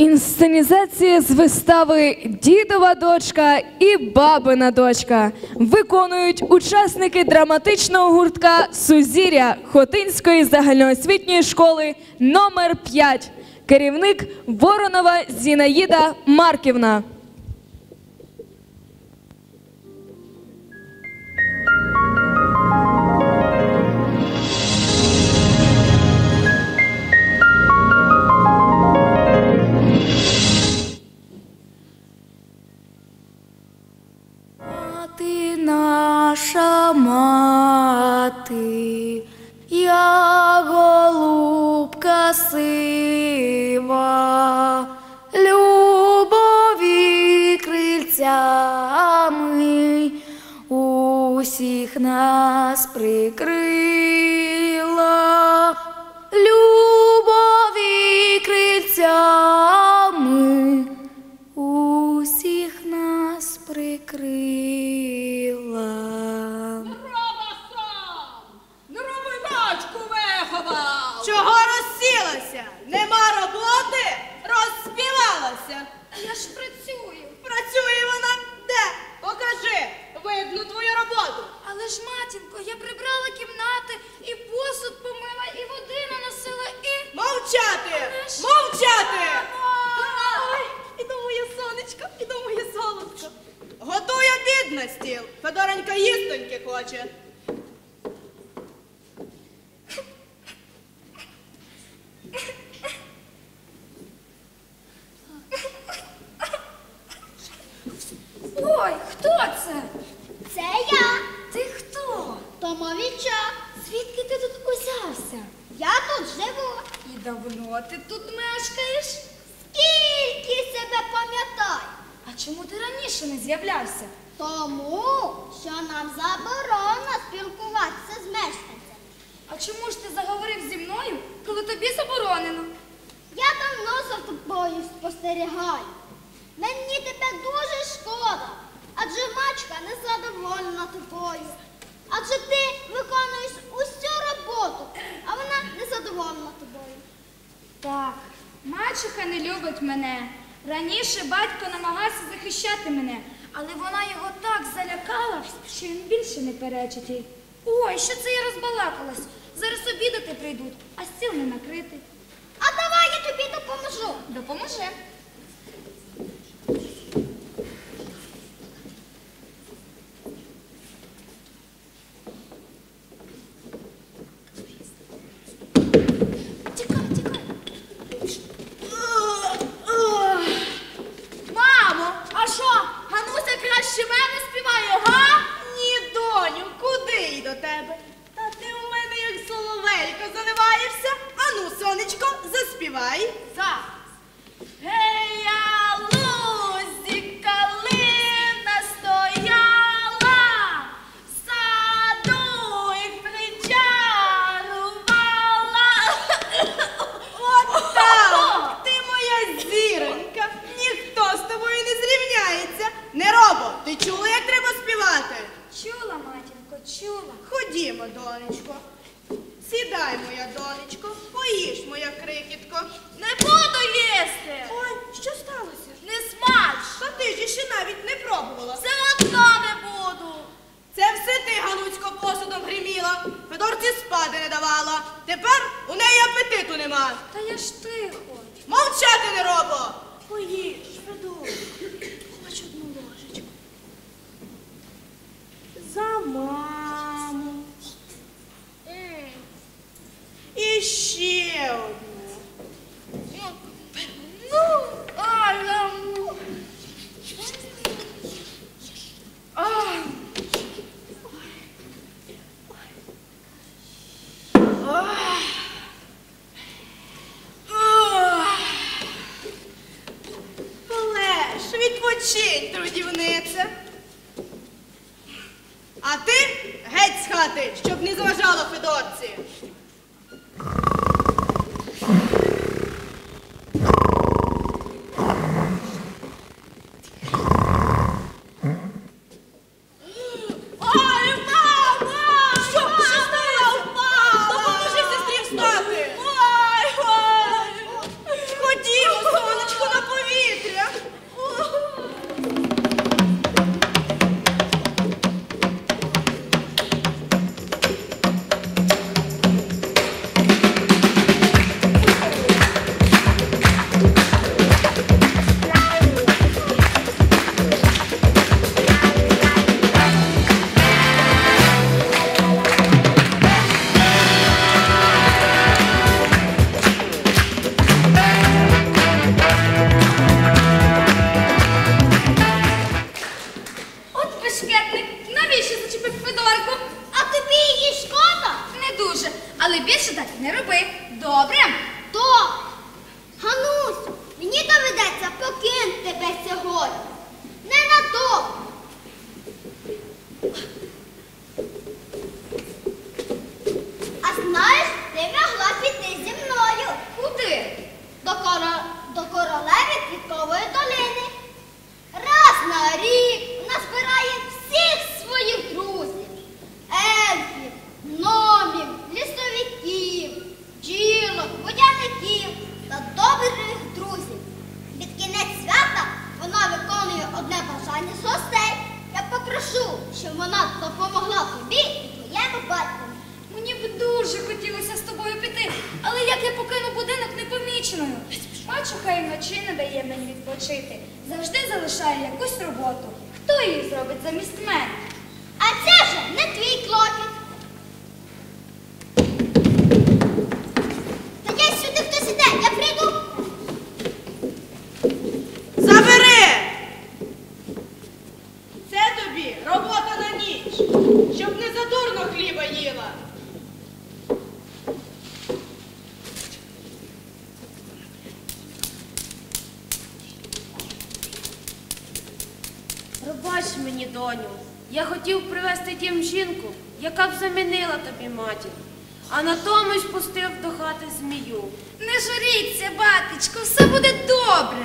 Інсценізація з вистави Дідова дочка і бабина дочка виконують учасники драматичного гуртка Сузір'я Хотинської загальноосвітньої школи номер 5 керівник Воронова Зінаїда Марківна. Усіх нас прикрила, любові крильцями усіх нас прикрила. На стіл. Федоренька їстоньки хоче. Ой, хто це? Це я, Ти хто? Томовічок. Звідки ти тут узявся? Я тут живу. І давно ти тут мешкаєш? Скільки себе пам'ятаю. А чому ти раніше не з'являвся? Тому, що нам заборонено спілкуватися з мешканцями. А чому ж ти заговорив зі мною, коли тобі заборонено? Я давно за тобою спостерігаю. Мені тебе дуже шкода, адже мачка не задоволена тобою. Адже ти виконуєш усю роботу, а вона не задоволена тобою. Так, мачеха не любить мене. Раніше батько намагався захищати мене, але вона його так залякала, що він більше не перечить їй. Ой, що це я розбалакалась? Зараз обідати прийдуть, а стіл не накрити. А давай я тобі допоможу. Допоможи. Трудівниця. А ти геть з хати, щоб не заважало Федорці. але більше так не роби. Добре? То, Ганусь, мені доведеться покинути тебе сьогодні. Не на то. А знаєш, ти могла піти зі мною. Куди? До кора. Мачуха і вночі не дає мені відпочити. Завжди залишає якусь роботу. Хто її зробить замість мене? А це вже не твій клопіт. Та я сюди хтось іде, я прийду. Забери! Це тобі робота на ніч, щоб не задурно хліба їла. Пробач мені, доню. Я хотів привезти дім жінку, яка б замінила тобі матір, а натомість пустив до хати змію. Не журіться, батечко, все буде добре.